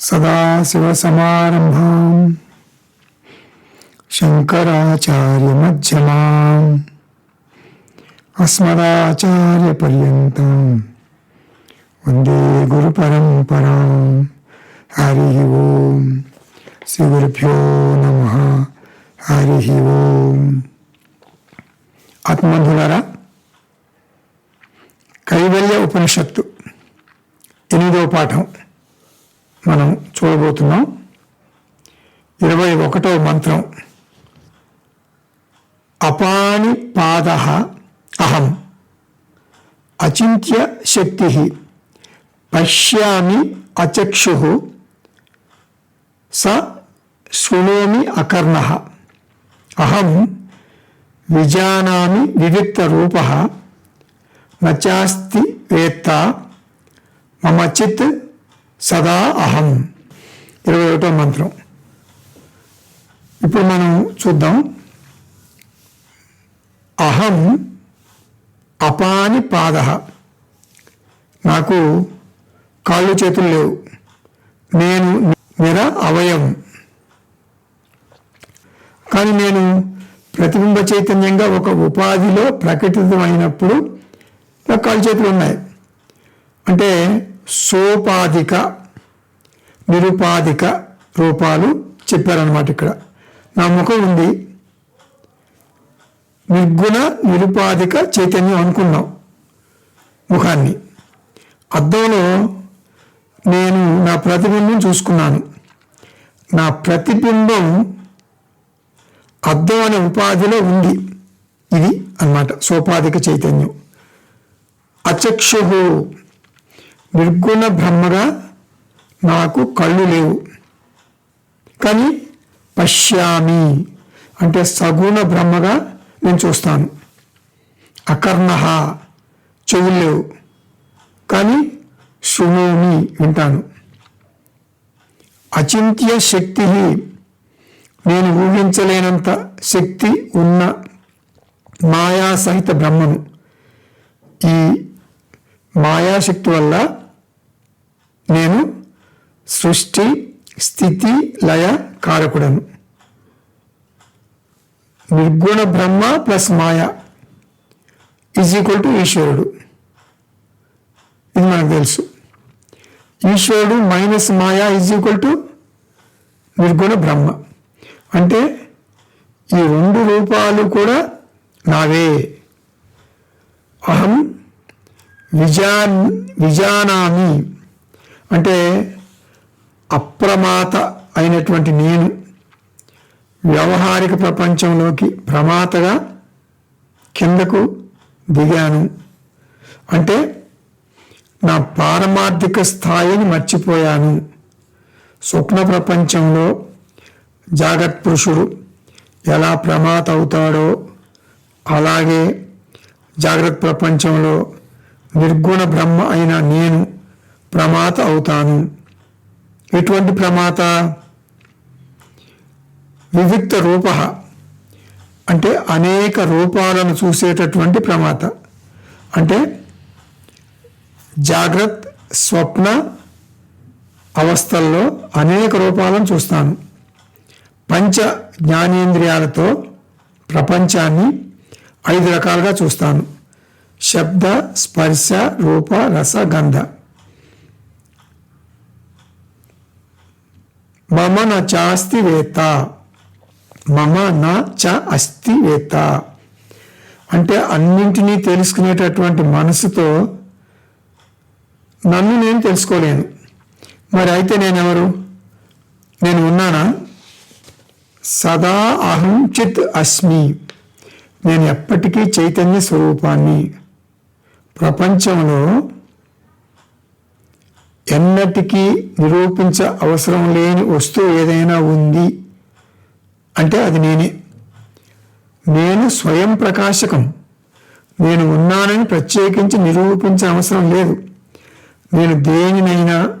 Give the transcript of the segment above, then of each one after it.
సదాశివసమారంభాం శంకరాచార్యమధ్యమాం అస్మదాచార్యపర్యంతం వందే గురు గురుపరంపరాం హరి ఓం శ్రీ గురుభ్యో నమ హరి ఓం ఆత్మబంధులారా కైవల్య ఉపనిషత్తు ఎనిమిదవ పాఠం. మనం చూడబోతున్నాం. ఇరవై ఒకటవ మంత్రం. అపాని పాద అహం. అచింత్య శక్తి. పశ్యామి అచక్షు. స శృణోమి అకర్ణ. అహం విజానామి వివిక్త రూప. నచాస్తి వేత్త. మమ చిత్ సదా అహం. ఇరవై ఒకటో మంత్రం. ఇప్పుడు మనం చూద్దాం. అహం అపాని పాద. నాకు కాళ్ళు చేతులు లేవు. నేను నిర అవయవం కానీ నేను ప్రతిబింబ చైతన్యంగా ఒక ఉపాధిలో ప్రకటితమైనప్పుడు నాకు కాళ్ళు చేతులు ఉన్నాయి. అంటే సోపాధిక నిరుపాధిక రూపాలు చెప్పారనమాట ఇక్కడ. నా ముఖం ఉంది. నిర్గుణ నిరుపాధిక చైతన్యం అనుకున్నాం ముఖాన్ని. అద్దంలో నేను నా ప్రతిబింబం చూసుకున్నాను. నా ప్రతిబింబం అద్దం అనే ఉపాధిలో ఉంది. ఇది అన్నమాట సోపాధిక చైతన్యం. అచక్షు నిర్గుణ బ్రహ్మగా నాకు కళ్ళు లేవు. కానీ పశ్యామి అంటే సగుణ బ్రహ్మగా నేను చూస్తాను. అకర్ణ చెవులు లేవు. కానీ శృణోమి వింటాను. అచింత్య శక్తి నేను ఊహించలేనంత శక్తి ఉన్న మాయా సహిత బ్రహ్మను. ఈ మాయాశక్తి వల్ల నేను సృష్టి స్థితి లయ కారకుడను. నిర్గుణ బ్రహ్మ ప్లస్ మాయ ఈజ్ ఈక్వల్ టు ఈశ్వరుడు. ఇది మనకు తెలుసు. ఈశ్వరుడు మైనస్ మాయా ఈజ్ ఈక్వల్ టు నిర్గుణ బ్రహ్మ. అంటే ఈ రెండు రూపాలు కూడా నావే. అహం విజా విజానామి. అంటే అప్రమాత అయినటువంటి నేను వ్యవహారిక ప్రపంచంలోకి ప్రమాతగా కిందకు దిగాను. అంటే నా పారమార్థిక స్థాయిని మర్చిపోయాను. స్వప్న ప్రపంచంలో జాగత్ పురుషుడు ఎలా ప్రమాత అవుతాడో అలాగే జాగ్రత్త ప్రపంచంలో నిర్గుణ బ్రహ్మ అయిన నేను ప్రమాత అవుతాను. ఎటువంటి ప్రమాత వివిక్త రూప అంటే అనేక రూపాలను చూసేటటువంటి ప్రమాత. అంటే జాగ్రత్త స్వప్న అవస్థల్లో అనేక రూపాలను చూస్తాను. పంచ జ్ఞానేంద్రియాలతో ప్రపంచాన్ని ఐదు రకాలుగా చూస్తాను. శబ్ద స్పర్శ రూప రస గంధ. మమ న చాస్తి మమ నా చ అస్తివేత్త. అంటే అన్నింటినీ తెలుసుకునేటటువంటి మనసుతో నన్ను నేను తెలుసుకోలేను. మరి అయితే నేనెవరు? నేను ఉన్నానా? సదా అహం చిత్ అస్మి. నేను ఎప్పటికీ చైతన్య స్వరూపాన్ని. ప్రపంచంలో ఎన్నటికీ నిరూపించ అవసరం లేని వస్తువు ఏదైనా ఉంది అంటే అది నేనే. నేను స్వయం ప్రకాశకం. నేను ఉన్నానని ప్రత్యేకించి నిరూపించే అవసరం లేదు. నేను దేనినైనా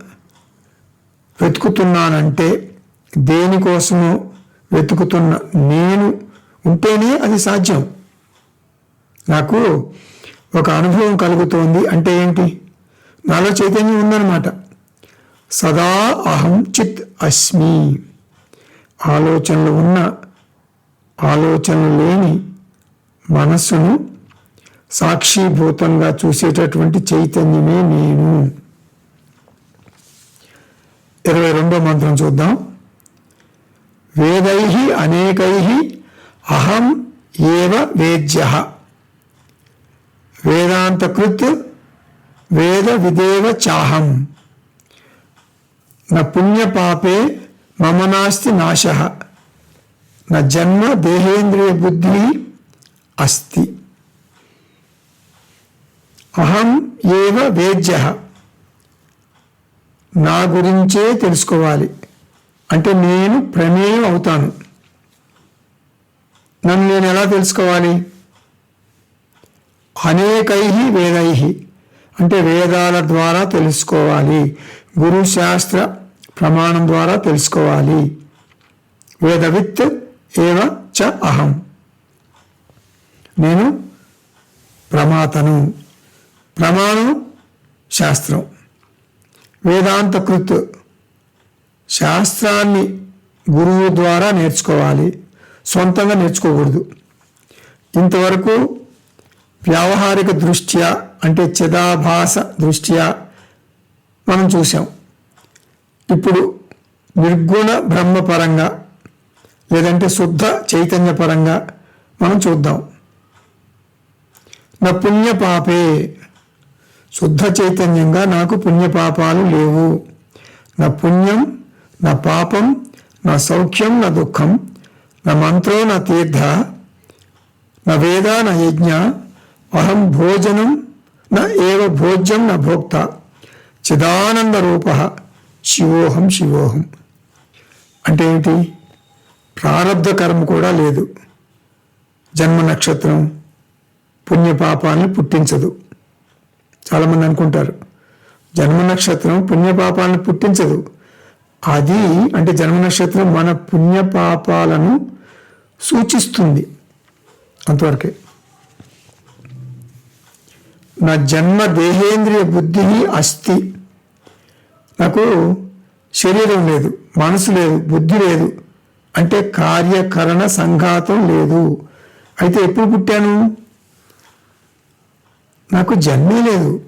వెతుకుతున్నానంటే దేనికోసమో వెతుకుతున్న నేను ఉంటేనే అది సాధ్యం. నాకు ఒక అనుభవం కలుగుతోంది అంటే ఏంటి? నాలో చైతన్యం ఉందన్నమాట. సదా అహం చిత్ అస్మి. ఆలోచనలు ఉన్న ఆలోచనలు లేని మనస్సును సాక్షిభూతంగా చూసేటటువంటి చైతన్యమే నేను. ఇరవై రెండో మంత్రం చూద్దాం. వేదై అనేకై అహం ఏవ వేద్య. వేదాంతకృత్ వేద విదేవ చాహం. నా పుణ్యపాపే మమ నాస్తి నాశ. నా జన్మ దేహేంద్రియ బుద్ధి అస్తి. అహం ఏవ వేద్య. నా గురించే తెలుసుకోవాలి. అంటే నేను ప్రమేయం అవుతాను. నన్ను నేను ఎలా తెలుసుకోవాలి? అనేకై వేదై. అంటే వేదాల ద్వారా తెలుసుకోవాలి. గురు శాస్త్ర ప్రమాణం ద్వారా తెలుసుకోవాలి. వేదవిత్ ఏవ చ అహం. నేను ప్రమాతను. ప్రమాణం శాస్త్రం. వేదాంతకృత్ శాస్త్రాన్ని గురువు ద్వారా నేర్చుకోవాలి. సొంతంగా నేర్చుకోకూడదు. ఇంతవరకు వ్యావహారిక దృష్ట్యా అంటే చిదాభాస దృష్ట్యా మనం చూసాం ఇప్పుడు నిర్గుణ బ్రహ్మపరంగా లేదంటే శుద్ధ చైతన్య పరంగా మనం చూద్దాం. నా పుణ్యపాపే. శుద్ధ చైతన్యంగా నాకు పుణ్యపాపాలు లేవు. నా పుణ్యం నా పాపం నా సౌఖ్యం నా దుఃఖం నా మంత్రో నా తీర్థ నా వేద నా యజ్ఞ అహం భోజనం నా ఏవ భోజ్యం నా భోక్త. చిదానంద రూప శివోహం శివోహం. అంటే ఏంటి? ప్రారంధ కర్మ కూడా లేదు. జన్మ నక్షత్రం పుణ్యపాపాలను పుట్టించదు. చాలామంది అనుకుంటారు జన్మ నక్షత్రం పుణ్యపాపాలను పుట్టించదు. అది అంటే జన్మ నక్షత్రం మన పుణ్యపాపాలను సూచిస్తుంది అంతవరకే. నా జన్మ దేహేంద్రియ బుద్ధి అస్థి. నాకు శరీరం లేదు మనసు లేదు బుద్ధి లేదు. అంటే కార్యకరణ సంఘాతం లేదు. అయితే ఎప్పుడు పుట్టాను? నాకు జన్మే లేదు.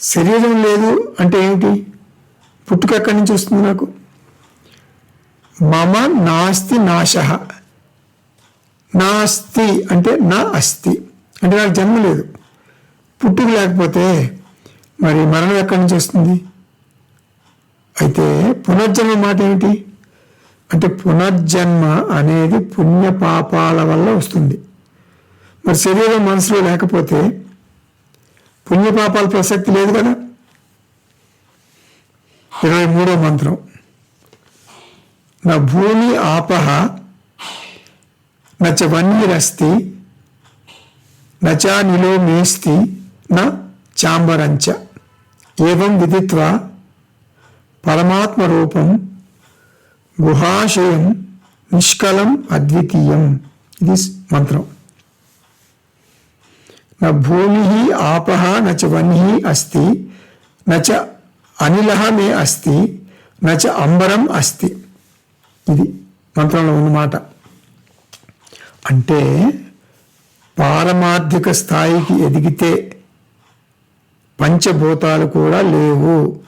శరీరం లేదు అంటే ఏమిటి? పుట్టుక ఎక్కడి నుంచి వస్తుంది నాకు? మమ నాస్తి నాశ. నాస్తి అంటే నా అస్థి. అంటే నాకు జన్మ లేదు. పుట్టుక లేకపోతే మరి మరణం ఎక్కడి నుంచి వస్తుంది? అయితే పునర్జన్మ మాట ఏమిటి? అంటే పునర్జన్మ అనేది పుణ్య పాపాల వల్ల వస్తుంది. మరి శరీరం మనసులో లేకపోతే పుణ్యపాపాల ప్రసక్తి లేదు కదా? ఇరవై మూడో మంత్రం. నా భూమి ఆపహ నచ వన్యరస్తి నచా నిలో మేస్తి న చాంబరంచ ఏవం విదిత్వా పరమాత్మరూపం గుహాశయం నిష్కలం అద్వితీయం. ఇది మంత్రం. న భూమి ఆప నచ వహి అస్తి నచ అనిల మే అస్తి నచ అంబరం అస్తి. ఇది మంత్రంలో ఉన్నమాట అంటే పారమార్థిక స్థాయికి ఎదిగితే పంచభూతాలు కూడా లేవు.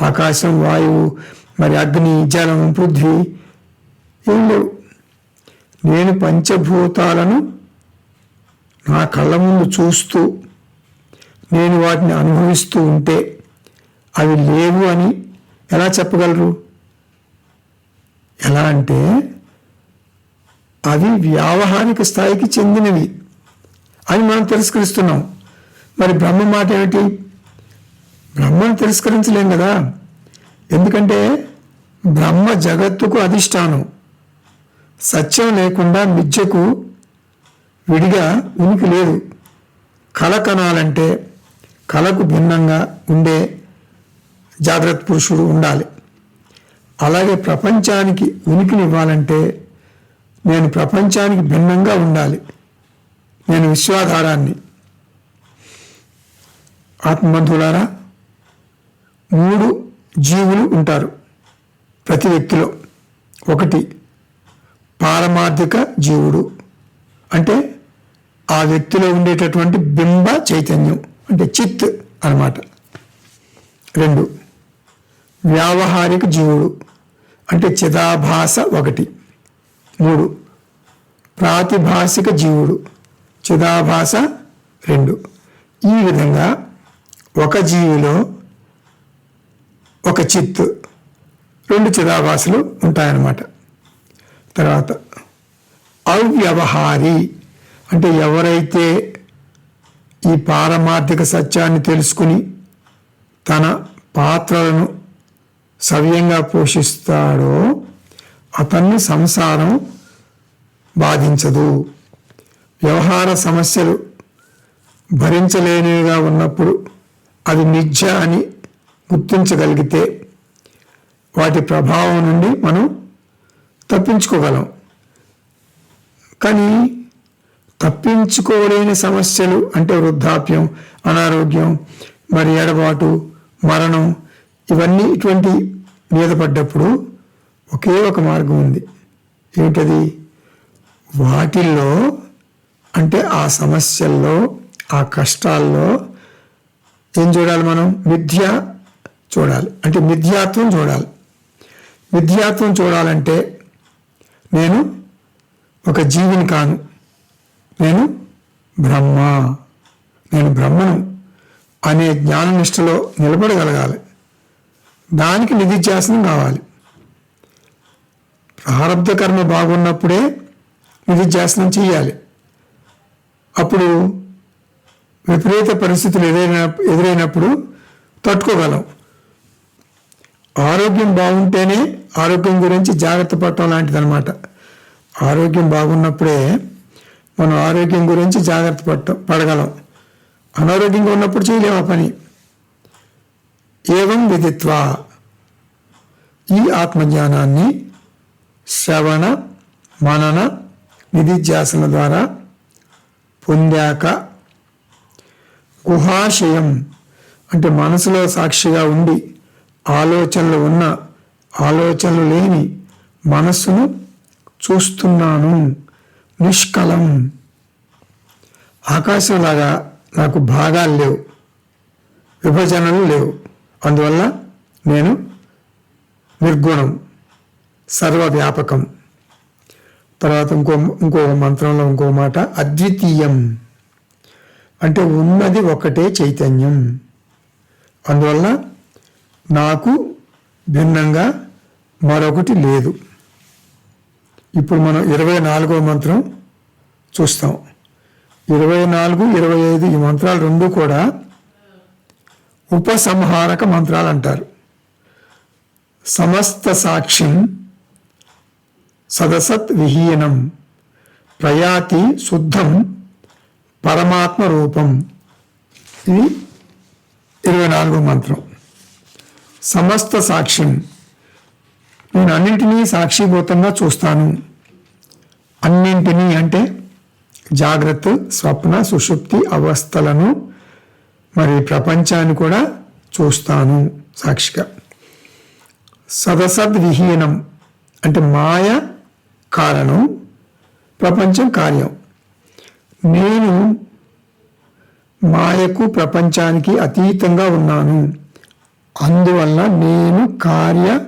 ఆకాశం వాయువు మరి అగ్ని జలం పృథ్వీ ఏం లేవు నేను పంచభూతాలను నా కళ్ళ ముందు చూస్తూ నేను వాటిని అనుభవిస్తూ ఉంటే అవి లేవు అని ఎలా చెప్పగలరు? ఎలా అంటే అవి వ్యావహారిక స్థాయికి చెందినవి అని మనం తిరస్కరిస్తున్నాం. మరి బ్రహ్మ మాట ఏమిటి? బ్రహ్మను తిరస్కరించలేం కదా? ఎందుకంటే బ్రహ్మ జగత్తుకు అధిష్టానం. సత్యం లేకుండా మిథ్యకు విడిగా ఉనికి లేదు. కళ కనాలంటే కళకు భిన్నంగా ఉండే జాగ్రత్త పురుషుడు ఉండాలి. అలాగే ప్రపంచానికి ఉనికినివ్వాలంటే నేను ప్రపంచానికి భిన్నంగా ఉండాలి. నేను విశ్వాధారాన్ని. ఆత్మబంధువులారా మూడు జీవులు ఉంటారు ప్రతి వ్యక్తిలో. ఒకటి పారమార్థిక జీవుడు. అంటే ఆ వ్యక్తిలో ఉండేటటువంటి బింబ చైతన్యం అంటే చిత్ అన్నమాట. రెండు వ్యావహారిక జీవుడు అంటే చిదాభాస ఒకటి. మూడు ప్రాతిభాసిక జీవుడు చిదాభాస రెండు. ఈ విధంగా ఒక జీవిలో ఒక చిత్తు రెండు చిదాభాసులు ఉంటాయన్నమాట. తర్వాత అవ్యవహారి అంటే ఎవరైతే ఈ పారమార్థిక సత్యాన్ని తెలుసుకుని తన పాత్రలను సవ్యంగా పోషిస్తాడో అతన్ని సంసారం బాధించదు. వ్యవహార సమస్యలు భరించలేనివిగా ఉన్నప్పుడు అది మిథ్య అని గుర్తించగలిగితే వాటి ప్రభావం నుండి మనం తప్పించుకోగలం. కానీ తప్పించుకోలేని సమస్యలు అంటే వృద్ధాప్యం అనారోగ్యం మరి ఎడబాటు మరణం ఇవన్నీ ఇటువంటి మీద పడ్డప్పుడు ఒకే ఒక మార్గం ఉంది. ఏమిటది వాటిల్లో అంటే ఆ సమస్యల్లో ఆ కష్టాల్లో ఏం చూడాలి మనం? విద్య చూడాలి. అంటే మిథ్యాత్వం చూడాలి. మిథ్యాత్వం చూడాలంటే నేను ఒక జీవిని కాను. నేను బ్రహ్మ. నేను బ్రహ్మను అనే జ్ఞాననిష్టలో నిలబడగలగాలి. దానికి నిధిధ్యాసనం కావాలి. ప్రారంభ కర్మ బాగున్నప్పుడే నిధిధ్యాసనం చేయాలి అప్పుడు విపరీత పరిస్థితులు ఎదురైన ఎదురైనప్పుడు తట్టుకోగలం. ఆరోగ్యం బాగుంటేనే ఆరోగ్యం గురించి జాగ్రత్త పడటం లాంటిది అనమాట ఆరోగ్యం బాగున్నప్పుడే మనం ఆరోగ్యం గురించి జాగ్రత్త పడటం పడగలం. అనారోగ్యంగా ఉన్నప్పుడు చేయలేము ఆ పని. ఏవం విధిత్వ ఈ ఆత్మజ్ఞానాన్ని శ్రవణ మనన నిధిధ్యాసన ద్వారా పొందాక గుహాశయం అంటే మనసులో సాక్షిగా ఉండి ఆలోచనలు ఉన్న ఆలోచనలు లేని మనస్సును చూస్తున్నాను. నిష్కలం. ఆకాశంలాగా నాకు భాగాలు లేవు. విభజనలు లేవు. అందువల్ల నేను నిర్గుణం సర్వవ్యాపకం. తర్వాత ఇంకో ఇంకో మంత్రంలో ఇంకో మాట అద్వితీయం. అంటే ఉన్నది ఒకటే చైతన్యం. అందువల్ల నాకు భిన్నంగా మరొకటి లేదు. ఇప్పుడు మనం ఇరవై నాలుగో మంత్రం చూస్తాం. ఇరవై నాలుగు ఇరవై ఐదు ఈ మంత్రాలు రెండు కూడా ఉపసంహారక మంత్రాలు అంటారు సమస్త సాక్ష్యం సదసత్ విహీనం ప్రయాతి శుద్ధం పరమాత్మ రూపం. ఇది ఇరవై నాలుగో మంత్రం. సమస్త సాక్ష్యం. నేను అన్నింటినీ సాక్షిభూతంగా చూస్తాను. అన్నింటినీ అంటే జాగ్రత్త స్వప్న సుషుప్తి అవస్థలను మరి ప్రపంచాన్ని కూడా చూస్తాను సాక్షిగా. సదసద్విహీనం అంటే మాయ కారణం ప్రపంచం కార్యం. నేను మాయకు ప్రపంచానికి అతీతంగా ఉన్నాను. అందువల్ల నేను కార్య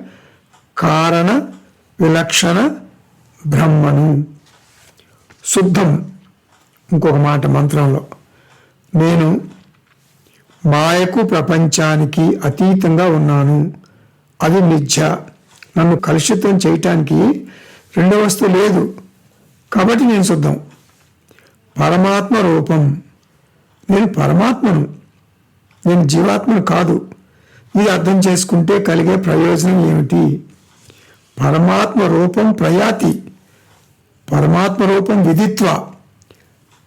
కారణ విలక్షణ బ్రహ్మను. శుద్ధం. ఇంకొక మాట మంత్రంలో. నేను మాయకు ప్రపంచానికి అతీతంగా ఉన్నాను. అది మిథ్య నన్ను కలుషితం చేయటానికి రెండవ వస్తువు లేదు. కాబట్టి నేను శుద్ధం. పరమాత్మ రూపం. నేను పరమాత్మను. నేను జీవాత్మను కాదు. ఇది అర్థం చేసుకుంటే కలిగే ప్రయోజనం ఏమిటి? పరమాత్మ రూపం ప్రయాతి పరమాత్మ రూపం విధిత్వ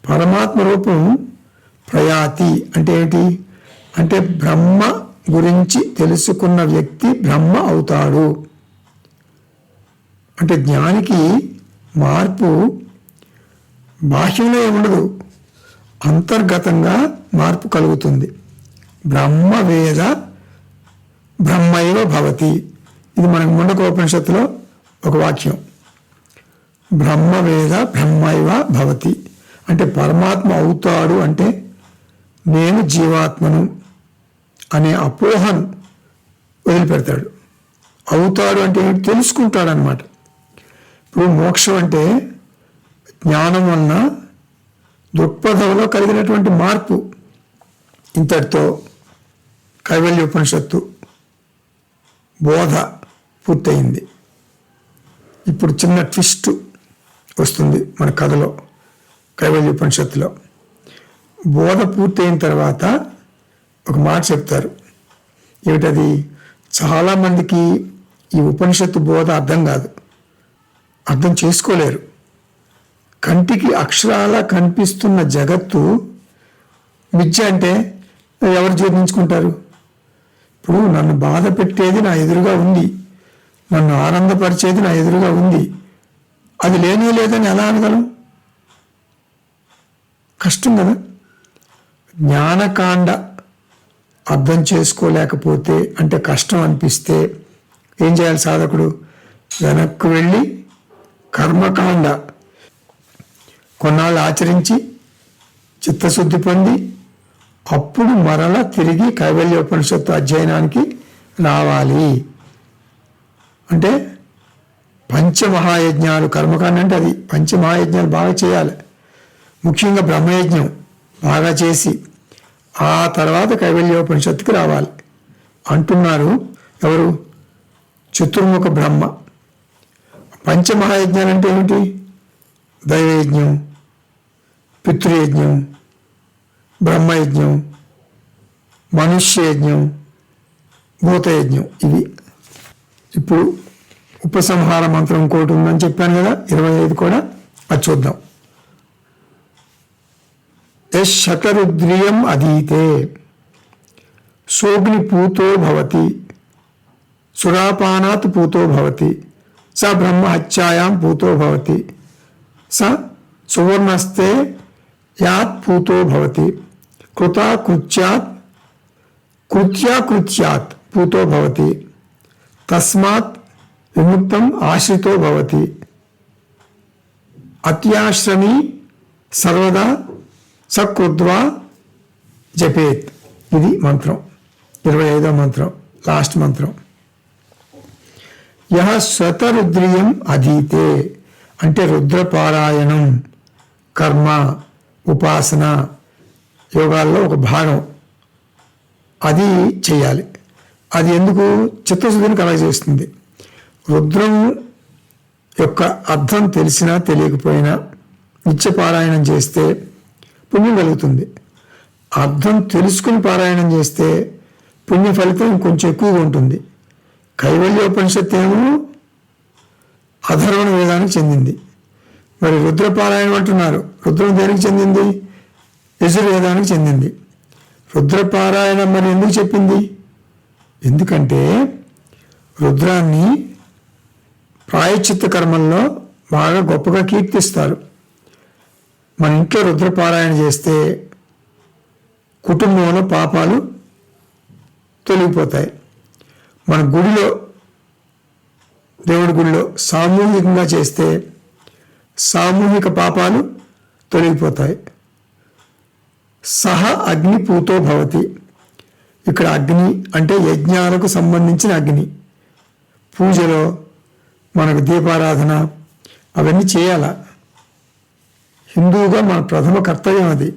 పరమాత్మ రూపం ప్రయాతి. అంటే ఏంటి? అంటే బ్రహ్మ గురించి తెలుసుకున్న వ్యక్తి బ్రహ్మ అవుతాడు. అంటే జ్ఞానికి మార్పు బాహ్యంలో ఉండదు అంతర్గతంగా మార్పు కలుగుతుంది. బ్రహ్మ వేద బ్రహ్మైవ భవతి. ఇది మనకు ముండకోపనిషత్తులో ఒక వాక్యం. బ్రహ్మవేద బ్రహ్మైవ భవతి. అంటే పరమాత్మ అవుతాడు అంటే నేను జీవాత్మను అనే అపోహను వదిలిపెడతాడు. అవుతాడు అంటే ఏంటి? ఇప్పుడు మోక్షం అంటే జ్ఞానం వలన దృక్పథంలో కలిగినటువంటి మార్పు. ఇంతటితో కైవల్య ఉపనిషత్తు బోధ పూర్తయింది. ఇప్పుడు చిన్న ట్విస్ట్ వస్తుంది మన కథలో కైవల్య ఉపనిషత్తులో. బోధ పూర్తయిన తర్వాత ఒక మాట చెప్తారు. ఏమిటది? చాలామందికి ఈ ఉపనిషత్తు బోధ అర్థం కాదు. అర్థం చేసుకోలేరు. కంటికి అక్షరాల కనిపిస్తున్న జగత్తు మిథ్య అంటే ఎవరు జీర్ణించుకుంటారు? ఇప్పుడు నన్ను బాధ పెట్టేది నా ఎదురుగా ఉంది. నన్ను ఆనందపరిచేది నా ఎదురుగా ఉంది. అది లేనే లేదని ఎలా అనగలం కష్టం కదా. జ్ఞానకాండ అర్థం చేసుకోలేకపోతే అంటే కష్టం అనిపిస్తే ఏం చేయాలి సాధకుడు? వెనక్కు వెళ్ళి కర్మకాండ కొన్నాళ్ళు ఆచరించి చిత్తశుద్ధి పొంది అప్పుడు మరల తిరిగి కైవల్యోపనిషత్తు అధ్యయనానికి రావాలి. అంటే పంచమహాయజ్ఞాలు కర్మకాండ అంటే అది. పంచమహాయజ్ఞాలు బాగా చేయాలి. ముఖ్యంగా బ్రహ్మయజ్ఞం బాగా చేసి ఆ తర్వాత కైవల్యోపనిషత్తుకి రావాలి. అంటున్నారు ఎవరు? చతుర్ముఖ బ్రహ్మ. పంచమహాయజ్ఞాలు అంటే ఏమిటి? దైవయజ్ఞం పితృయజ్ఞం బ్రహ్మయజ్ఞం మనుష్యయజ్ఞం భూతయజ్ఞం ఇవి. ఇప్పుడు ఉపసంహార మంత్రం ఇంకోటి ఉందని చెప్పాను కదా ఇరవై ఐదు కూడా అది చూద్దాం. యశతరుద్రియం అధీతే సోగ్ని పూతో భవతి సురాపానాత్ పూతో భవతి స బ్రహ్మ హత్యాయాం పూతో భవతి స సువర్ణస్తే యాత్ పూతో భవతి. కృతాకృత్యాత్ కృత్యాకృత్యాత్ పూతో భవతి. తస్మాత్ విముక్తం ఆశ్రితో భవతి. అత్యాశ్రమి సర్వదా సకృద్వా జపేత్. ఇది మంత్రం. ఇరవై ఐదో మంత్రం. లాస్ట్ మంత్రం. యహ స్వతరుద్రియం అధీతే. అంటే రుద్రపారాయణం కర్మ ఉపాసన యోగాల్లో ఒక భాగం. అది చేయాలి. అది ఎందుకు? చిత్తశుద్ధిని కలగజేస్తుంది రుద్రం యొక్క అర్థం తెలిసినా తెలియకపోయినా నిత్య పారాయణం చేస్తే పుణ్యం కలుగుతుంది. అర్థం తెలుసుకుని పారాయణం చేస్తే పుణ్య ఫలితం కొంచెం ఎక్కువగా ఉంటుంది. కైవల్యోపనిషత్తు ఏమో అధర్వణ వేదానికి చెందింది. మరి రుద్రపారాయణం అంటున్నారు. రుద్రం దేనికి చెందింది? యజుర్వేదానికి చెందింది. రుద్రపారాయణం మరి ఎందుకు చెప్పింది? ఎందుకంటే రుద్రాన్ని ప్రాయశ్చిత్త కర్మంలో బాగా గొప్పగా కీర్తిస్తారు. మన ఇంట్లో రుద్రపారాయణ చేస్తే కుటుంబంలో పాపాలు తొలగిపోతాయి. మన గుడిలో దేవుడి గుడిలో సామూహికంగా చేస్తే సామూహిక పాపాలు తొలగిపోతాయి. సహ అగ్ని పూతో భవతి. ఇక్కడ అగ్ని అంటే యజ్ఞాలకు సంబంధించిన అగ్ని. పూజలో మనకు దీపారాధన అవన్నీ చేయాల. హిందువుగా మన ప్రథమ కర్తవ్యం అది.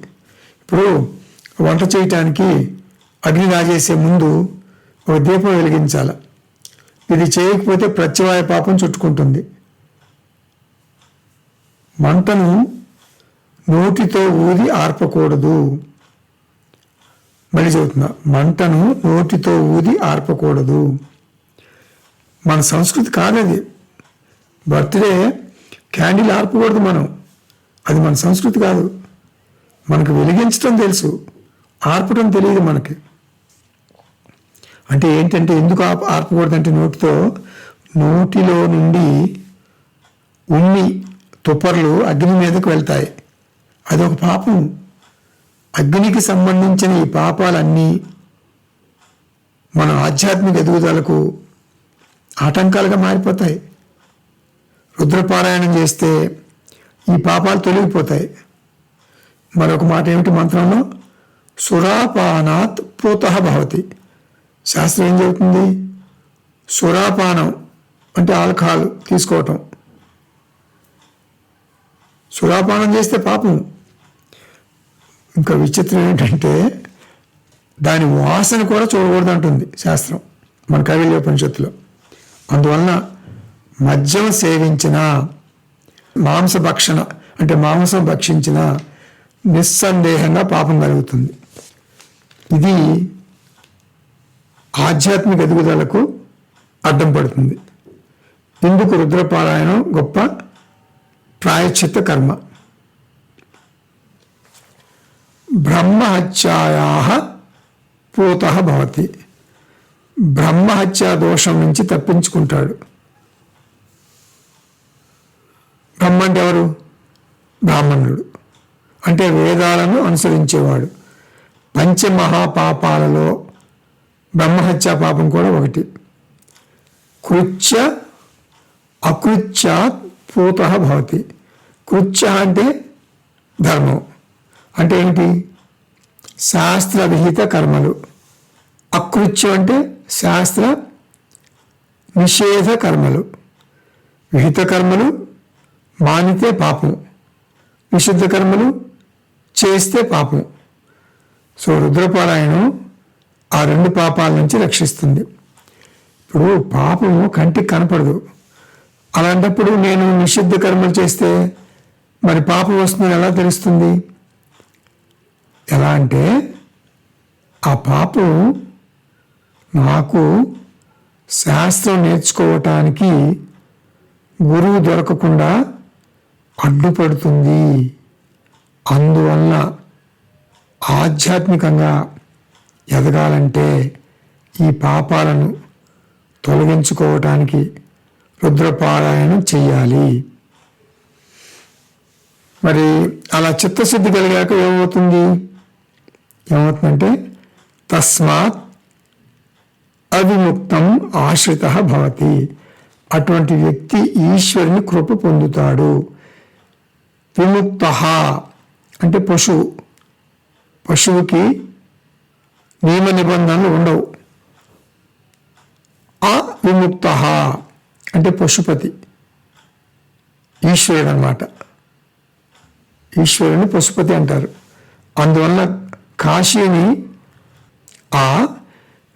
ఇప్పుడు వంట చేయటానికి అగ్ని రాజేసే ముందు ఒక దీపం వెలిగించాలి. ఇది చేయకపోతే ప్రత్యవాయ పాపం చుట్టుకుంటుంది. మంటను నోటితో ఊది ఆర్పకూడదు. మళ్ళీ చదువుతున్నా మంటను నోటితో ఊది ఆర్పకూడదు. మన సంస్కృతి కాదది. బర్త్డే క్యాండిల్ ఆర్పకూడదు మనం. అది మన సంస్కృతి కాదు. మనకు వెలిగించడం తెలుసు ఆర్పడం తెలియదు మనకి. అంటే ఏంటంటే ఎందుకు ఆప ఆర్పకూడదంటే నోటితో నోటిలో నుండి ఉన్ని తుప్పర్లు అగ్ని మీదకు వెళ్తాయి. అదొక పాపం. అగ్నికి సంబంధించిన ఈ పాపాలన్నీ మన ఆధ్యాత్మిక ఎదుగుదలకు ఆటంకాలుగా మారిపోతాయి. రుద్రపారాయణం చేస్తే ఈ పాపాలు తొలగిపోతాయి. మరొక మాట ఏమిటి మంత్రంలో? సురాపానాత్ పూత భవతి. శాస్త్రం ఏం చెబుతుంది? సురాపానం అంటే ఆల్కహాల్ తీసుకోవటం. సురాపానం చేస్తే పాపం. ఇంకా విచిత్రం ఏంటంటే దాని వాసన కూడా చూడకూడదు అంటుంది శాస్త్రం మన కవిల్యోపనిషత్తులో అందువలన మద్యం సేవించిన మాంసభక్షణ అంటే మాంసం భక్షించిన నిస్సందేహంగా పాపం కలుగుతుంది. ఇది ఆధ్యాత్మిక ఎదుగుదలకు అడ్డం పడుతుంది. ఇందుకు రుద్రపారాయణం గొప్ప ప్రాయశ్చిత్త కర్మ. బ్రహ్మహత్యాయా పూత భవతి. బ్రహ్మహత్యా దోషం నుంచి తప్పించుకుంటాడు. బ్రహ్మ అంటే ఎవరు బ్రాహ్మణుడు. అంటే వేదాలను అనుసరించేవాడు. పంచమహాపాపాలలో బ్రహ్మహత్యా పాపం కూడా ఒకటి. కృత్య అకృత్య పూత భవతి. కృత్య అంటే ధర్మం. అంటే ఏంటి? శాస్త్ర విహిత కర్మలు. అకృత్యం అంటే శాస్త్ర నిషేధ కర్మలు. విహిత కర్మలు మానితే పాపం. నిషిద్ధ కర్మలు చేస్తే పాపం. సో రుద్రపారాయణం ఆ రెండు పాపాల నుంచి రక్షిస్తుంది. ఇప్పుడు పాపం కంటికి కనపడదు. అలాంటప్పుడు నేను నిషిద్ధ కర్మలు చేస్తే మరి పాపం వస్తుందని ఎలా తెలుస్తుంది? ఎలా అంటే ఆ పాపం నాకు శాస్త్రం నేర్చుకోవటానికి గురువు దొరకకుండా అడ్డుపడుతుంది. అందువల్ల ఆధ్యాత్మికంగా ఎదగాలంటే ఈ పాపాలను తొలగించుకోవటానికి రుద్రపారాయణం చెయ్యాలి. మరి అలా చిత్తశుద్ధి కలిగాక ఏమవుతుంది? ఏమవుతుందంటే తస్మాత్ అవిముక్తం ఆశ్రిత భవతి. అటువంటి వ్యక్తి ఈశ్వరుని కృప పొందుతాడు. విముక్త అంటే పశువు పశువుకి నియమ నిబంధనలు ఉండవు. ఆ విముక్త అంటే పశుపతి. ఈశ్వరుడు అనమాట ఈశ్వరుని పశుపతి అంటారు. అందువల్ల కాశీని ఆ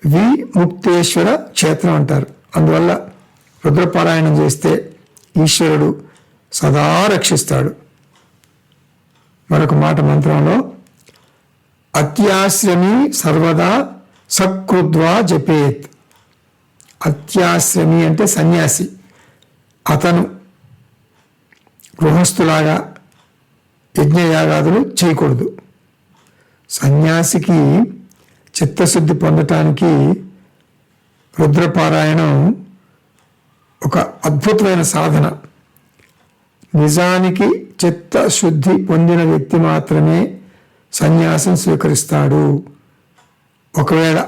విముక్తేశ్వర క్షేత్రం అంటారు. అందువల్ల రుద్రపారాయణం చేస్తే ఈశ్వరుడు సదా రక్షిస్తాడు. మరొక మాట మంత్రంలో అత్యాశ్రమి సర్వదా సకృద్వా జపేత్. అత్యాశ్రమి అంటే సన్యాసి. అతను గృహస్థులాగా యజ్ఞయాగాదులు చేయకూడదు. సన్యాసికి చిత్తశుద్ధి పొందటానికి రుద్రపారాయణం ఒక అద్భుతమైన సాధన. నిజానికి చిత్తశుద్ధి పొందిన వ్యక్తి మాత్రమే సన్యాసం స్వీకరిస్తాడు. ఒకవేళ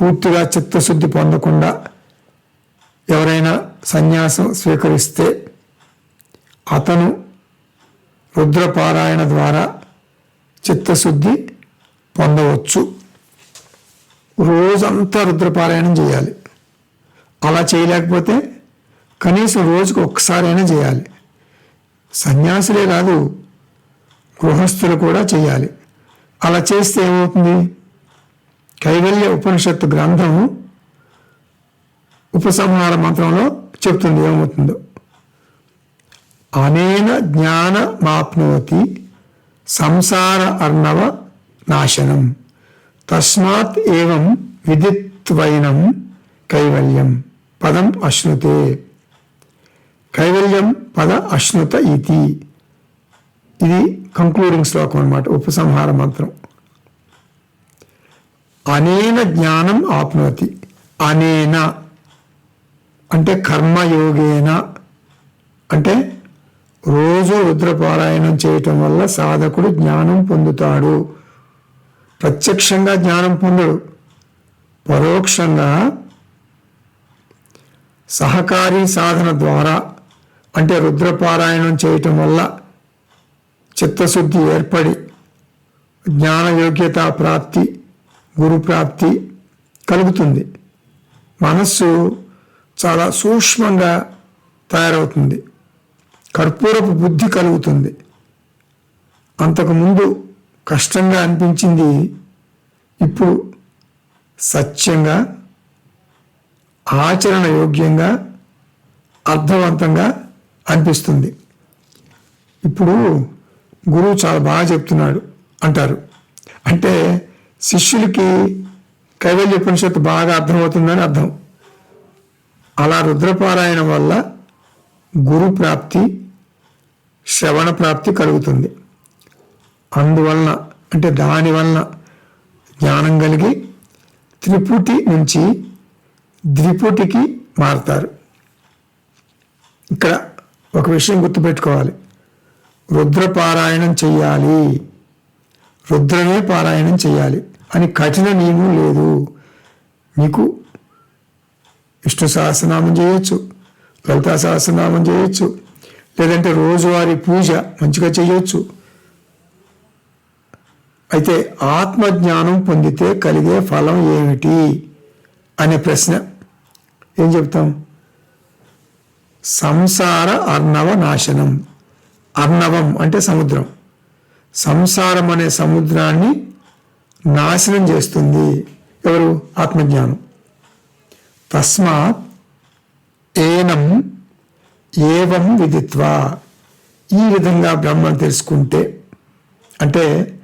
పూర్తిగా చిత్తశుద్ధి పొందకుండా ఎవరైనా సన్యాసం స్వీకరిస్తే అతను రుద్రపారాయణ ద్వారా చిత్తశుద్ధి పొందవచ్చు. రోజంతా రుద్రపారాయణం చేయాలి. అలా చేయలేకపోతే కనీసం రోజుకు ఒక్కసారైనా చేయాలి. సన్యాసులే కాదు గృహస్థులు కూడా చేయాలి. అలా చేస్తే ఏమవుతుంది? కైవల్య ఉపనిషత్తు గ్రంథం ఉపసంహార మంత్రంలో చెప్తుంది ఏమవుతుందో. అనేన జ్ఞానమాప్నోతి సంసార అర్ణవ నాశనం. తస్మాత్ ఏవం విదిత్వైనం కైవల్యం. పదం అశ్నుతే. కైవల్యం పద అశ్నుత ఇతి. ఇది కంక్లూడింగ్ శ్లోకం అనమాట ఉపసంహార మంత్రం. అనేన జ్ఞానం ఆప్నోతి. అనేన అంటే కర్మయోగేన. అంటే రోజు రుద్రపారాయణం చేయటం వల్ల సాధకుడు జ్ఞానం పొందుతాడు. ప్రత్యక్షంగా జ్ఞానం పొందడు. పరోక్షంగా సహకారీ సాధన ద్వారా అంటే రుద్రపారాయణం చేయటం వల్ల చిత్తశుద్ధి ఏర్పడి జ్ఞాన యోగ్యత ప్రాప్తి గురు ప్రాప్తి కలుగుతుంది. మనస్సు చాలా సూక్ష్మంగా తయారవుతుంది. కర్పూరపు బుద్ధి కలుగుతుంది. అంతకుముందు కష్టంగా అనిపించింది ఇప్పుడు సత్యంగా ఆచరణ యోగ్యంగా అర్థవంతంగా అనిపిస్తుంది. ఇప్పుడు గురువు చాలా బాగా చెప్తున్నాడు అంటారు. అంటే శిష్యులకి కైవల్య ఉపనిషత్తు బాగా అర్థమవుతుందని అర్థం. అలా రుద్రపారాయణం వల్ల గురు ప్రాప్తి శ్రవణ ప్రాప్తి కలుగుతుంది. అందువలన అంటే దానివలన జ్ఞానం కలిగి త్రిపుటి నుంచి ద్విపుటికి మారుతారు. ఇక్కడ ఒక విషయం గుర్తుపెట్టుకోవాలి. రుద్ర పారాయణం చెయ్యాలి. రుద్రమే పారాయణం చేయాలి అని కఠిన నియమం లేదు. మీకు విష్ణు సహస్రనామం చేయొచ్చు లలితా సహస్రనామం చేయొచ్చు లేదంటే రోజువారీ పూజ మంచిగా చేయొచ్చు. అయితే ఆత్మజ్ఞానం పొందితే కలిగే ఫలం ఏమిటి? అనే ప్రశ్న. ఏం చెప్తాం? సంసార అర్ణవ నాశనం. అర్ణవం అంటే సముద్రం. సంసారం అనే సముద్రాన్ని నాశనం చేస్తుంది ఎవరు? ఆత్మజ్ఞానం. తస్మాత్ ఏనం ఏవం విదిత్వా? ఈ విధంగా బ్రహ్మను తెలుసుకుంటే అంటే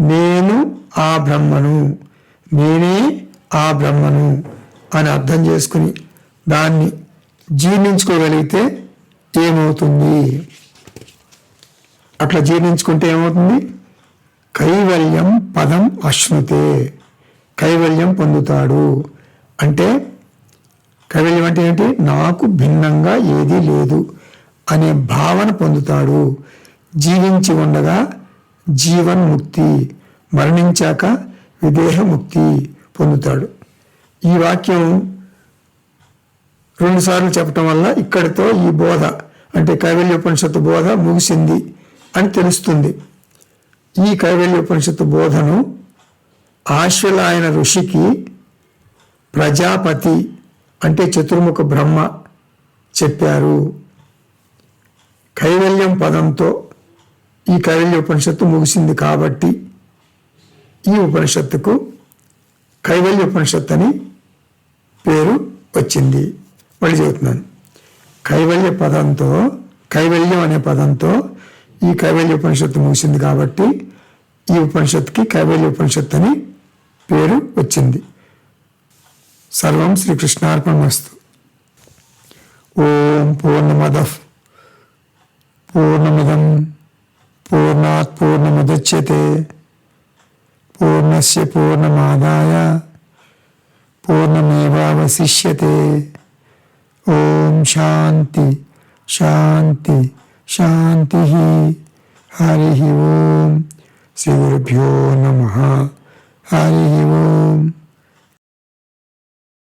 నేను ఆ బ్రహ్మను నేనే ఆ బ్రహ్మను అని అర్థం చేసుకుని దాన్ని జీర్ణించుకోగలిగితే ఏమవుతుంది? అట్లా జీర్ణించుకుంటే ఏమవుతుంది? కైవల్యం పదం అశ్నుతే. కైవల్యం పొందుతాడు. అంటే కైవల్యం అంటే ఏంటి? నాకు భిన్నంగా ఏదీ లేదు అనే భావన పొందుతాడు. జీవించి ఉండగా జీవన్ముక్తి మరణించాక విదేహముక్తి పొందుతాడు. ఈ వాక్యం రెండుసార్లు చెప్పటం వల్ల ఇక్కడితో ఈ బోధ అంటే కైవల్యోపనిషత్తు బోధ ముగిసింది అని తెలుస్తుంది. ఈ కైవల్యోపనిషత్తు బోధను ఆశ్వలాయన ఋషికి ప్రజాపతి అంటే చతుర్ముఖ బ్రహ్మ చెప్పారు. కైవల్యం పదంతో ఈ కైవల్య ఉపనిషత్తు ముగిసింది కాబట్టి ఈ ఉపనిషత్తుకు కైవల్య ఉపనిషత్తు అని పేరు వచ్చింది. మళ్ళీ చెబుతున్నాను. కైవల్య పదంతో కైవల్యం అనే పదంతో ఈ కైవల్య ఉపనిషత్తు ముగిసింది కాబట్టి ఈ ఉపనిషత్తుకి కైవల్య ఉపనిషత్తు అని పేరు వచ్చింది. सर्व श्रीकृष्णार्पणमस्तु ओम पूर्णमद पूर्णमदम पूर्णा पूर्णमुदच्यते पूर्णस्य पूर्णमादाय पूर्णमेवशिष्य ओम शांति शांति शांति हरि ओम श्री गुरुभ्यो हरि ओम